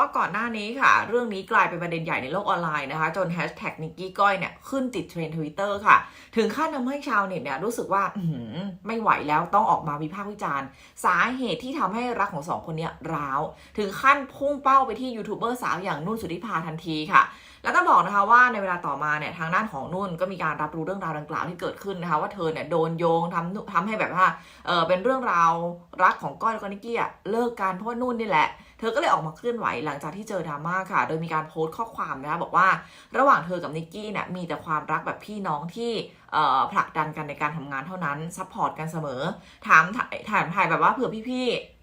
ว่าก่อนหน้านี้ค่ะ เรื่องนี้กลายเป็นประเด็นใหญ่ในโลกออนไลน์นะคะ จนแฮชแท็กนิกกี้ก้อยเนี่ยขึ้นติดเทรนด์ทวิตเตอร์ค่ะ ถึงขั้นทำให้ชาวเน็ตเนี่ยรู้สึกว่าอืไม่ไหวแล้วต้องออกมาวิพากษ์วิจารณ์ สาเหตุที่ทำให้รักของสองคนเนี้ยร้าว ถึงขั้นพุ่งเป้าไปที่ยูทูบเบอร์สาวอย่างนุ่นสุธิภาทันทีค่ะแล้วต้องบอกนะคะว่าในเวลาต่อมาเนี่ยทางด้านของนุ่นก็มีการรับรู้เรื่องราวดังกล่าวที่เกิดขึ้นนะคะ ว่าเธอเนี่ยโดนโยงทำทำให้แบบว่าเออเป็นเรื่องราวรักของก้อยแล้วก็นิกกี้อะเลิกกันเพราะนุ่นนี่แหละ เธอก็เลยออกมาเคลื่อนไหวหลังจากที่เจอดราม่าค่ะ โดยมีการโพสต์ข้อความนะคะบอกว่าระหว่างเธอกับนิกกี้เนี่ยมีแต่ความรักแบบพี่น้องที่ผลักดันกันในการทำงานเท่านั้นซัพพอร์ตกันเสมอถามถ่ายถามถ่ายแบบว่าเผื่อพี่ๆ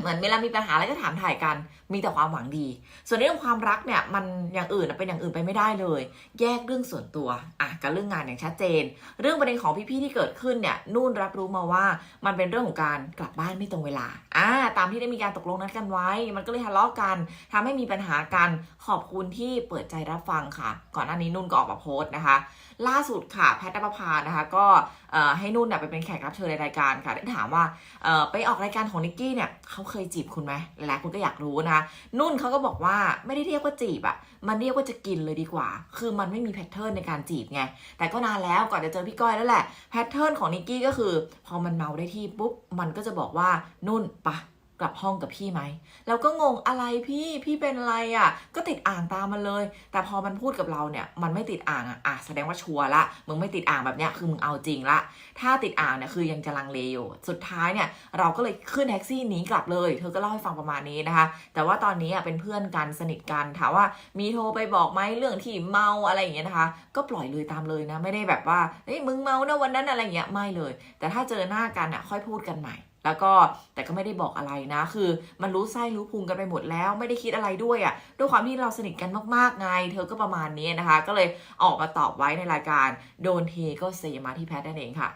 เหมือนเวลามีปัญหาอะไรก็ถามถ่ายกัน มีแต่ความหวังดี ส่วนเรื่องความรักเนี่ยมันอย่างอื่นเป็นอย่างอื่นไปไม่ได้เลย แยกเรื่องส่วนตัวอะกับเรื่องงานอย่างชัดเจน เรื่องประเด็นของพี่ๆที่เกิดขึ้นเนี่ยนุ่นรับรู้มาว่ามันเป็นเรื่องของการกลับบ้านไม่ตรงเวลาอ่าตามที่ได้มีการตกลงนัดกันไว้ มันก็เลยทะเลาะกันทำให้มีปัญหากันขอบคุณที่เปิดใจรับฟังค่ะ ก่อนหน้านี้นุ่นก็ออกมาโพสต์นะคะ ล่าสุดค่ะแพทย์นภานะคะ ก็ ให้นุ่นน่ยไปเป็นแขกรับเชิญในรายการค่ะได้ถามว่าไปออกรายการของนิกกี้เนี่ยเขาเคยจีบคุณไหมหลายๆคนก็อยากรู้นะคะนุ่นเขาก็บอกว่าไม่ได้เรียกว่าจีบอะมันเรียกว่าจะกินเลยดีกว่า คือมันไม่มีแพทเทิร์นในการจีบไงแต่ก็นานแล้วก่อนจะเจอพี่ก้อยแล้วแหละแพทเทิร์นของนิกกี้ก็คือ พอมันเมาได้ที่ปุ๊บมันก็จะบอกว่านุ่นปะ กลับห้องกับพี่ไหม แล้วก็งงอะไรพี่พี่เป็นอะไรอะ ก็ติดอ่างตามมันเลย แต่พอมันพูดกับเราเนี่ย มันไม่ติดอ่างอะอะแสดงว่าชัวร์ละมึงไม่ติดอ่างแบบเนี้ยคือมึงเอาจริงละ ถ้าติดอ่างเนี่ยคือยังจะลังเลอยู่ สุดท้ายเนี่ยเราก็เลยขึ้นแท็กซี่หนีกลับเลย เธอก็เล่าให้ฟังประมาณนี้นะคะ แต่ว่าตอนนี้อะเป็นเพื่อนกันสนิทกันถามว่ามีโทรไปบอกไหมเรื่องที่เมาอะไรอย่างเงี้ยนะคะ ก็ปล่อยเลยตามเลยนะ ไม่ได้แบบว่าเฮ้ยมึงเมานะวันนั้นอะไรอย่างเงี้ยไม่เลย แต่ถ้าเจอหน้ากันอะค่อยพูดกันใหม่ แล้วก็แต่ก็ไม่ได้บอกอะไรนะ คือ มันรู้ไส้รู้พุงกันไปหมดแล้ว ไม่ได้คิดอะไรด้วยอะ่ะด้วยความที่เราสนิทกันมากๆไง เธอก็ประมาณนี้นะคะ ก็เลยออกมาตอบไว้ในรายการโดนเทก็เซมาที่แพทนั่นเองค่ะ